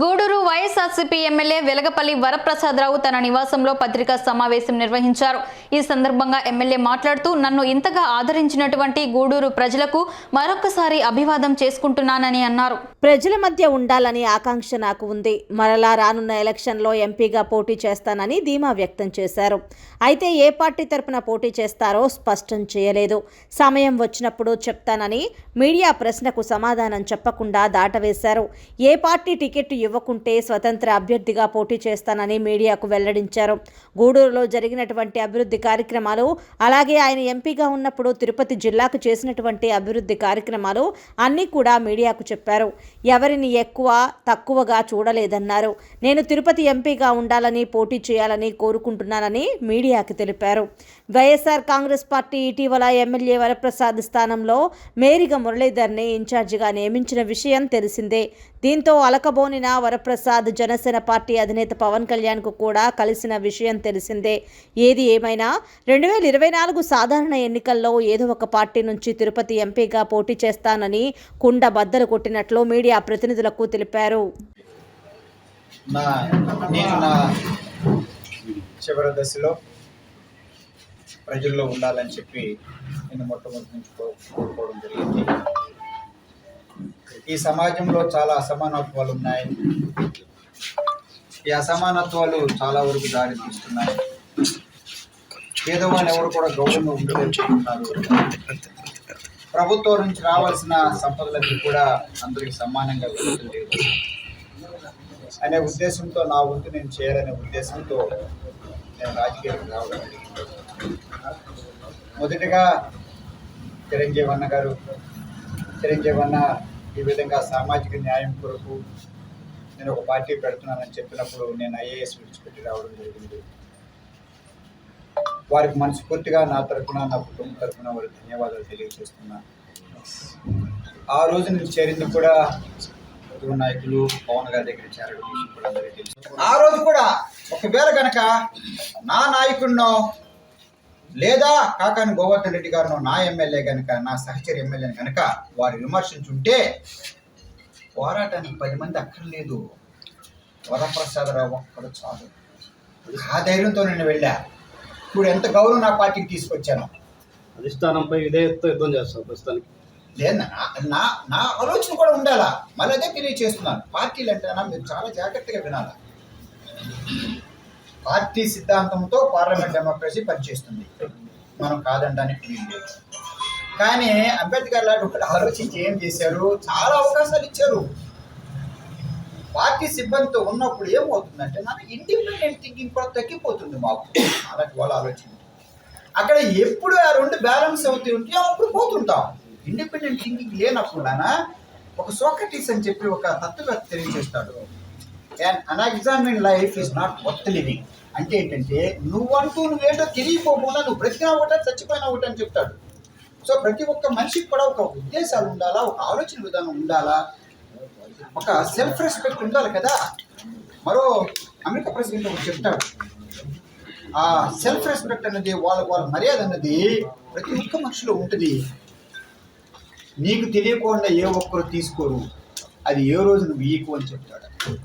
Gudur YSRCP MLA Velagapalli Varaprasadarao తన నివాసంలో పత్రికా సమావేశం నిర్వహించారు. ఈ సందర్భంగా ఎమ్మెల్యే మాట్లాడుతూ నన్ను ఇంతగా ఆదరించినటువంటి గూడూరు ప్రజలకు మరొకసారి అభివాదం చేసుకుంటున్నానని అన్నారు. ప్రజల మధ్య ఉండాలని ఆకాంక్ష నాకు ఉంది. మరలా రానున్న ఎలక్షన్లో ఎంపీగా పోటీ చేస్తానని ధీమా వ్యక్తం చేశారు. అయితే ఏ పార్టీ తరపున పోటీ చేస్తారో స్పష్టం చేయలేదు. సమయం వచ్చినప్పుడు చెప్తానని మీడియా ప్రశ్నకు సమాధానం చెప్పకుండా దాటవేశారు. ఏ పార్టీ టికెట్ ఇవ్వకుంటే స్వతంత్ర అభ్యర్థిగా పోటీ చేస్తానని మీడియాకు వెల్లడించారు. గూడూరులో జరిగినటువంటి అభివృద్ధి కార్యక్రమాలు అలాగే ఆయన ఎంపీగా ఉన్నప్పుడు తిరుపతి జిల్లాకు చేసినటువంటి అభివృద్ధి కార్యక్రమాలు అన్నీ కూడా మీడియాకు చెప్పారు. ఎవరిని ఎక్కువ తక్కువగా చూడలేదన్నారు. నేను తిరుపతి ఎంపీగా ఉండాలని పోటీ చేయాలని కోరుకుంటున్నానని మీడియాకు తెలిపారు. వైఎస్ఆర్ కాంగ్రెస్ పార్టీ ఇటీవల ఎమ్మెల్యే వరప్రసాద్ స్థానంలో మేరిగ మురళీధర్ని ఇన్ఛార్జిగా నియమించిన విషయం తెలిసిందే. దీంతో అలకబోనిన వరప్రసాద్ జనసేన పార్టీ అధినేత పవన్ కళ్యాణ్కు కూడా కలిసిన విషయం తెలిసిందే. ఏది ఏమైనా రెండు వేల ఇరవై నాలుగు సాధారణ ఎన్నికల్లో ఏదో ఒక పార్టీ నుంచి తిరుపతి ఎంపీగా పోటీ చేస్తానని కుండ బద్దలు కొట్టినట్లు మీడియా ప్రతినిధులకు తెలిపారు. చివరి దశలో ప్రజల్లో ఉండాలని చెప్పి నేను మొట్టమొదటి నుంచి కోరుకోవడం జరిగింది. ఈ సమాజంలో చాలా అసమానత్వాలు ఉన్నాయి. ఈ అసమానత్వాలు చాలా వరకు దారి తీస్తున్నాయి. పేదవాళ్ళు ఎవరు కూడా గౌరవంగా ఉండలేకపోతున్నారు ప్రభుత్వం నుంచి రావాల్సిన సంపదలన్నీ కూడా అందరికి సమానంగా వెళ్తలేదు అనే ఉద్దేశంతో నా వంతు నేను చేయాలనే ఉద్దేశంతో నేను రాజకీయాలకు రావడం జరిగింది. మొదటిగా చిరంజీవి అన్న గారు చిరంజీవి అన్న ఈ విధంగా సామాజిక న్యాయం కొరకు నేను ఒక పార్టీ పెడుతున్నానని చెప్పినప్పుడు నేను ఐఏఎస్ విడిచిపెట్టి రావడం జరిగింది. వారికి మనస్ఫూర్తిగా నా తరఫున నా కుటుంబం తరఫున వారికి ధన్యవాదాలు తెలియజేస్తున్నాను ఆ రోజు నేను చేరింది కూడా యువ నాయకులు పవన్ గారి దగ్గర చేరడం విషయం కూడా అందరికీ తెలుసు. ఆ రోజు కూడా ఒకవేళ కనుక నా నాయకుడినో లేదా కాకాని గోవర్ధన్ రెడ్డి గారినో నా ఎమ్మెల్యే కనుక నా సహచర ఎమ్మెల్యే కనుక వారు విమర్శించుంటే పోరాటానికి పది మంది అక్కర్లేదు. వరప్రసాదరావు ఒక్కడు చాలు. ఆ ధైర్యంతో నేను వెళ్ళా. ఇప్పుడు ఎంత గౌరవం నా పార్టీకి తీసుకొచ్చాను. అధిష్టానంపై విధేయతతో యుద్ధం చేస్తాం ప్రస్తుతానికి. లేదు నా నా ఆలోచన కూడా ఉండాలా? మళ్ళీ అదే తెలియచేస్తున్నాను. పార్టీలు అంటేనా మీరు చాలా జాగ్రత్తగా వినాలా? పార్టీ సిద్ధాంతంతో పార్లమెంట్ డెమోక్రసీ పనిచేస్తుంది. మనం కాదంటానికి వీలు కానీ అంబేద్కర్ లాంటి ఒకటి ఆలోచించి ఏం చేశారు? చాలా అవకాశాలు ఇచ్చారు. పార్టీ సిబ్బందితో ఉన్నప్పుడు ఏమవుతుందంటే నాకు ఇండిపెండెంట్ థింకింగ్ కూడా తగ్గిపోతుంది మాకు. అలాంటి వాళ్ళ ఆలోచన అక్కడ ఎప్పుడు ఆ రెండు బ్యాలెన్స్ అవుతూ ఉంటే అప్పుడు పోతుంటాం. ఇండిపెండెంట్ థింకింగ్ లేనప్పుడానా ఒక సోక్రటీస్ అని చెప్పి ఒక తత్వవేత్త తెలియజేస్తాడు. And unexamined life is not worth living అంటే ఏంటంటే నువ్వంటూ నువ్వేంటో తెలియకోకుండా నువ్వు బ్రతికినా ఒకటి చచ్చిపోయినా ఒకటి అని చెప్తాడు. సో ప్రతి ఒక్క మనిషికి కూడా ఒక ఉద్దేశాలు ఉండాలా ఒక ఆలోచన విధానం ఉండాలా? ఒక సెల్ఫ్ రెస్పెక్ట్ ఉండాలి కదా? మరో అమెరికా ప్రెసిడెంట్ ఒకటి చెప్తాడు. ఆ సెల్ఫ్ రెస్పెక్ట్ అన్నది వాళ్ళ వాళ్ళ మర్యాద అన్నది ప్రతి ఒక్క మనిషిలో ఉంటుంది. నీకు తెలియకుండా ఏ ఒక్కరు తీసుకోరు. అది ఏ రోజు నువ్వు ఈకు అని చెప్తాడు.